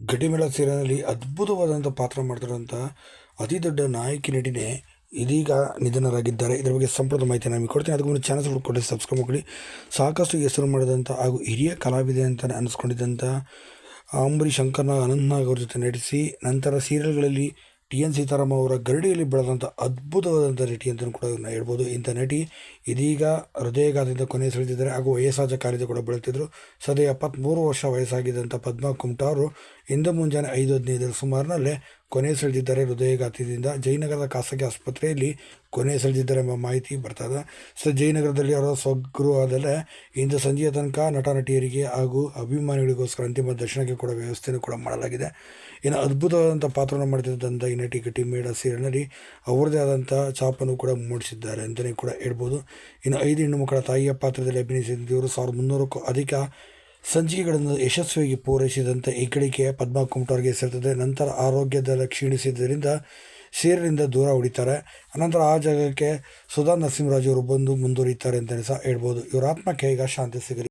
ಗಟ್ಟಿಮೇಳ ಸೀರಿಯಲ್ನಲ್ಲಿ ಅದ್ಭುತವಾದಂಥ ಪಾತ್ರ ಮಾಡ್ತಿರುವಂಥ ಅತಿ ದೊಡ್ಡ ನಾಯಕಿ ನಟಿನೇ ಇದೀಗ ನಿಧನರಾಗಿದ್ದಾರೆ. ಇದರ ಬಗ್ಗೆ ಸಂಪೂರ್ಣ ಮಾಹಿತಿ ನಮಗೆ ಕೊಡ್ತೀನಿ. ಅದಕ್ಕೆ ಮುಂದೆ ಚಾನಲ್ ಕೊಡಿ ಸಬ್ಸ್ಕ್ರೈಬ್ ಮಾಡಿ ಸಾಕಷ್ಟು ಹೆಸರು ಮಾಡಿದಂಥ ಹಾಗೂ ಹಿರಿಯ ಕಲಾವಿದೆ ಅಂತ ಅನಿಸ್ಕೊಂಡಿದ್ದಂಥ ಅಂಬರೀಶ್ ಶಂಕರ್ನಾಗ್, ಅನಂತ್ನಾಗ್ ಅವ್ರ ಜೊತೆ ನಟಿಸಿ ನಂತರ ಸೀರಿಯಲ್ಗಳಲ್ಲಿ ಟಿ ಎನ್ ಸೀತಾರಾಮ ಅವರ ಗರಡಿಯಲ್ಲಿ ಬೆಳೆದಂಥ ಅದ್ಭುತವಾದಂಥ ನಟಿ ಅಂತಲೂ ಕೂಡ ನಾ ಹೇಳ್ಬೋದು. ಇಂಥ ನಟಿ ಇದೀಗ ಹೃದಯಘಾತದಿಂದ ಕೊನೆ ಸೆಳೆದಿದ್ದಾರೆ ಹಾಗೂ ವಯಸ್ಸಾದ ಕಾಲದ ಕೂಡ ಬೆಳೆತಿದ್ದರು ಸದ್ಯ ಎಪ್ಪತ್ತ್ಮೂರು ವರ್ಷ ವಯಸ್ಸಾಗಿದ್ದಂಥ ಪದ್ಮಾ ಕುಮಟಾ ಅವರು ಇಂದು ಮುಂಜಾನೆ ಐದು ಹದಿನೈದರ ಸುಮಾರಿನಲ್ಲೇ ಕೊನೆ ಸೆಳೆದಿದ್ದಾರೆ ಹೃದಯಘಾತದಿಂದ ಜಯನಗರದ ಖಾಸಗಿ ಆಸ್ಪತ್ರೆಯಲ್ಲಿ ಕೊನೆ ಸೆಳೆದಿದ್ದಾರೆ ಎಂಬ ಮಾಹಿತಿ ಬರ್ತದೆ. ಸೊ ಜಯನಗರದಲ್ಲಿ ಅವರ ಸ್ವಗೃಹದಲ್ಲೇ ಇಂದು ಸಂಜೆಯ ತನಕ ನಟ ನಟಿಯರಿಗೆ ಹಾಗೂ ಅಭಿಮಾನಿಗಳಿಗೋಸ್ಕರ ಅಂತಿಮ ದರ್ಶನಕ್ಕೆ ಕೂಡ ವ್ಯವಸ್ಥೆಯನ್ನು ಕೂಡ ಮಾಡಲಾಗಿದೆ. ಇನ್ನು ಅದ್ಭುತವಾದಂಥ ಪಾತ್ರವನ್ನು ಮಾಡ್ತಿದ್ದಂಥ ಈ ನಟಿ ಗಟ್ಟಿ ಮೇಡ ಸೀರಿಯಲ್ನಲ್ಲಿ ಅವರದೇ ಆದಂಥ ಛಾಪನ್ನು ಕೂಡ ಮೂಡಿಸಿದ್ದಾರೆ ಅಂತಲೇ ಕೂಡ ಹೇಳ್ಬೋದು. ಇನ್ನು ಐದು ಹೆಣ್ಣು ಮಕ್ಕಳ ತಾಯಿಯ ಪಾತ್ರದಲ್ಲಿ ಅಭಿನಯಿಸಿದ ಇವರು ಸಾವಿರದ ಮುನ್ನೂರಕ್ಕೂ ಅಧಿಕ ಸಂಚಿಕೆಗಳನ್ನು ಯಶಸ್ವಿಯಾಗಿ ಪೂರೈಸಿದಂತೆ ಹೆಗ್ಗಳಿಕೆ ಪದ್ಮ ಕುಮಟೋರ್ಗೆ ಸೇರ್ತದೆ. ನಂತರ ಆರೋಗ್ಯದ ಕ್ಷೀಣಿಸಿದ್ದರಿಂದ ಸೇರಿನಿಂದ ದೂರ ಉಳಿತಾರೆ. ಅನಂತರ ಆ ಜಾಗಕ್ಕೆ ಸುಧಾ ನರಸಿಂಹರಾಜ್ ಅವರು ಬಂದು ಮುಂದುವರಿತಾರೆ ಅಂತಲೇ ಸಹ ಹೇಳ್ಬೋದು. ಇವರ ಆತ್ಮಕ್ಕೆ ಈಗ ಶಾಂತಿ ಸಿಗಲಿ.